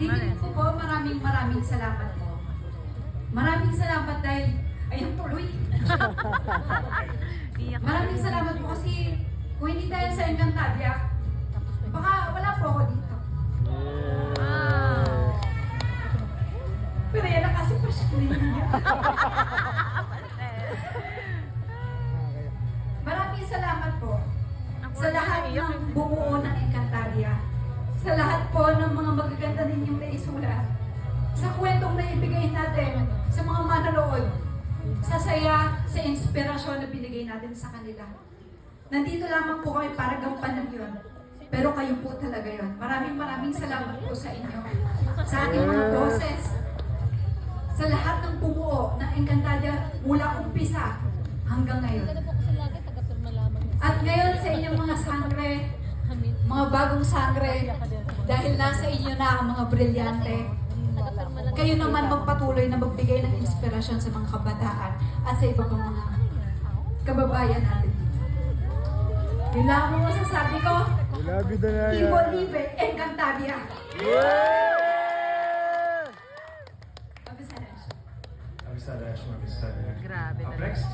tingin ko po, maraming maraming salamat po. Maraming salamat dahil, ayun tuloy. Maraming salamat po kasi kung hindi dahil sa Encantadia, baka wala po ako dito. Ah. Pero yan ang kasi pa siya. Maraming salamat po sa lahat ng bumuo ng Encantadia. Sa lahat po ng mga magaganda ninyong naisulat. Sa kwentong naibigay natin sa mga manonood. Sa saya, sa inspirasyon na binigay natin sa kanila. Nandito lamang po kami para gampanan yun. Pero kayo po talaga yun. Maraming maraming salamat po sa inyo. Sa ating mga boses. Sa lahat ng bumuo ng Encantadia mula umpisa hanggang ngayon. At ngayon sa inyong mga sangre, mga bagong sangre, dahil nasa inyo na ang mga brilyante, kayo naman magpatuloy na magbigay ng inspirasyon sa mga kabataan at sa iba pang mga kababayan natin. Yun lang ang masasabi ko. We love you, Danaya. Ibo Libe, Encantadia. Yeah! Abisanesh. Abisada, Ashma, Abisada. Grabe next,